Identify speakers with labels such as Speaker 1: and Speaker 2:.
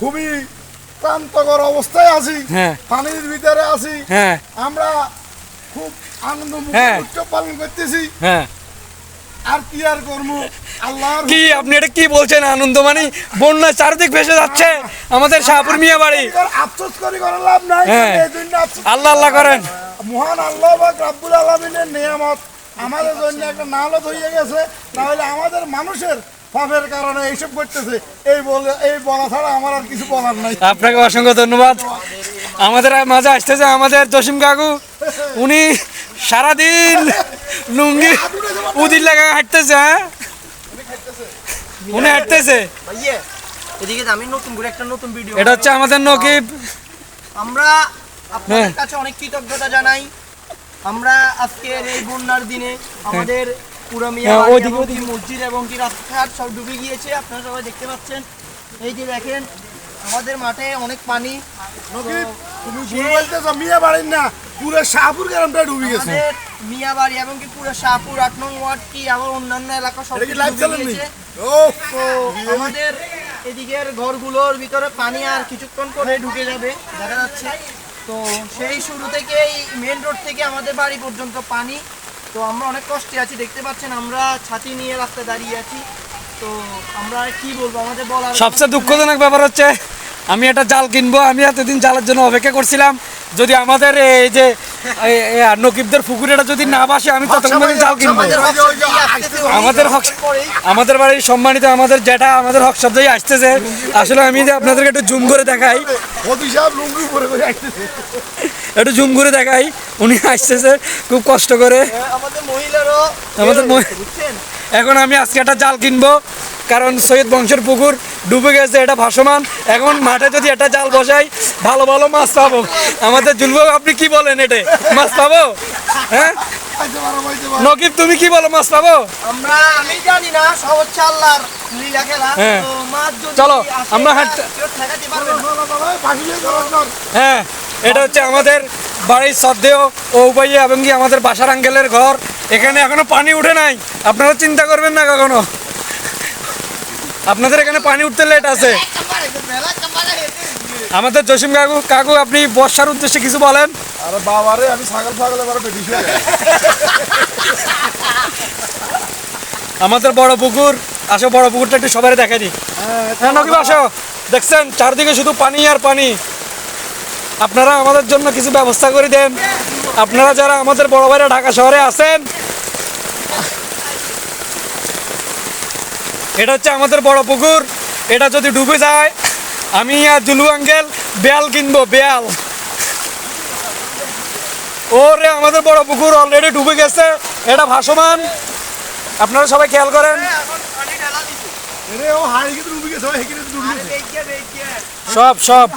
Speaker 1: খুবই ক্লান্তকর অবস্থায় আছি
Speaker 2: হ্যাঁ।
Speaker 1: পানির ভিতরে আছি।
Speaker 2: হ্যাঁ।
Speaker 1: আমরা খুব আনন্দ
Speaker 2: হ্যাঁ।
Speaker 1: উৎসব পালন করতেছি।
Speaker 2: হ্যাঁ।
Speaker 1: আর কি আর করব? আল্লাহর
Speaker 2: কি আপনি এটা কি বলছেন? আনন্দ মানে বন্যা চারিদিক ভেসে যাচ্ছে। আমাদের শাহপুর মিয়া বাড়ি।
Speaker 1: আফসোস করে লাভ নাই।
Speaker 2: হ্যাঁ। আল্লাহ আল্লাহ করেন।
Speaker 1: মহান আল্লাহ বা রাব্বুল আলমিনের নিয়ামত। আমাদের জন্য একটা নালত হয়ে গেছে। তাহলে আমাদের মানুষের পাপের কারণে এইসব করতেছে। এই বলে এই বলা ছাড়া আমার আর কিছু বলার নাই।
Speaker 2: আপনাকে অসংখ্য ধন্যবাদ। আমাদের মাঝে আসতেছে আমাদের জসিম কাকু উনি সারাদিন লুঙ্গি উদির লাগা হাঁটতেছে হ্যাঁ? উনি হাঁটতেছে।
Speaker 3: ভাইয়ে এদিকে আমি নতুন করে একটা নতুন ভিডিও
Speaker 2: এটা হচ্ছে আমাদের নকিব।
Speaker 3: আমরা আপনাদের
Speaker 2: হ্যাঁ।
Speaker 3: কাছে অনেক কৃতজ্ঞতা জানাই। আমরা আজকের এই বন্যার দিনে আমাদের পুরো মিয়া
Speaker 2: হ্যাঁ, ওইদিকে, ওইদিকে।
Speaker 3: মসজিদ এবং কি রাস্তাঘাট সব ডুবে গিয়েছে আপনারা সবাই দেখতে পাচ্ছেন। এই যে দেখেন আমাদের মাঠে অনেক পানি।
Speaker 1: তুমি বলতেছো মিয়া বাড়ির না পুরো শাহপুর গ্রামটা ডুবে গেছে।
Speaker 3: মিয়া বাড়ি এবং কি পুরো শাহপুর আট নং ওয়ার্ড কি এবং অন্যান্য এলাকা সব ডুবে
Speaker 1: ও
Speaker 3: তো আমাদের এদিকের ঘরগুলোর ভিতরে পানি আর কিছুক্ষণ পরে ঢুকে যাবে দেখা যাচ্ছে। তো সেই শুরু থেকেই মেন রোড থেকে আমাদের বাড়ি পর্যন্ত পানি তো আমরা অনেক কষ্টে আছি দেখতে পাচ্ছেন আমরা ছাতি নিয়ে রাস্তায় দাঁড়িয়ে আছি। তো আমরা কি বলব আমাদের বলার
Speaker 2: সবচেয়ে দুঃখজনক ব্যাপার হচ্ছে আমি একটা জাল কিনবো আমি এতদিন জালের জন্য অপেক্ষা করছিলাম যদি আমাদের এই যে নকিবদের পুকুরেটা যদি না বাসে আমি ততক্ষণ জাল কিনবো।
Speaker 3: আমাদের হক
Speaker 2: আমাদের বাড়ির সম্মানিত আমাদের যেটা আমাদের হক শব্দই আসতেছে। আসলে আমি যে আপনাদেরকে একটু জুম করে দেখাই। একটু জুম করে দেখাই। উনি আসতেছে খুব কষ্ট করে।
Speaker 3: আমাদের মহিলারও
Speaker 2: আমাদের এখন আমি আজকে একটা জাল কিনবো। কারণ সৈয়দ বংশের পুকুর ডুবে গেছে এটা ভাসমান। এখন মাঠে যদি একটা জাল বসাই ভালো ভালো মাছ পাবো। আমাদের জুলবো আপনি কি বলেন এটা? মাছ পাবো? হ্যাঁ? নকিব তুমি কি বলো মাছ পাবো?
Speaker 3: আমরা আমি জানি না সব আল্লাহর লীলা খেলা।
Speaker 2: হ্যাঁ।
Speaker 3: তো মাছ
Speaker 2: চলো, আমরা হাঁটতে-। হ্যাঁ এটা হচ্ছে আমাদের বাড়ির শ্রদ্ধেয় ও উপাইয়ে এবং কি আমাদের বাসার আঙ্গেলের ঘর। এখানে এখনও পানি উঠে নাই। আপনারা চিন্তা করবেন না কখনো। আপনাদের এখানে পানি উঠতে লেট আছে। আমাদের জসিম কাকু কাকু আপনি বর্ষার উদ্দেশ্যে কিছু বলেন?
Speaker 1: আরে বাবারে আমি ছাগল ছাগল এবার।
Speaker 2: আমাদের বড় পুকুর আসো বড় পুকুরটা একটু সবাই দেখা দিই হ্যাঁ নকিব আসো। দেখছেন চারদিকে শুধু পানি আর পানি। আপনারা আমাদের জন্য কিছু ব্যবস্থা করে দেন। আপনারা যারা আমাদের বড় ভাইরা ঢাকা শহরে আছেন এটা হচ্ছে আমাদের বড় পুকুর। এটা যদি ডুবে যায় আমি আর জুলু আঙ্কেল বেয়াল কিনবো বেয়াল। ওরে আমাদের বড় পুকুর অলরেডি ডুবে গেছে। এটা ভাসমান। আপনারা সবাই খেয়াল করেন। সব সব।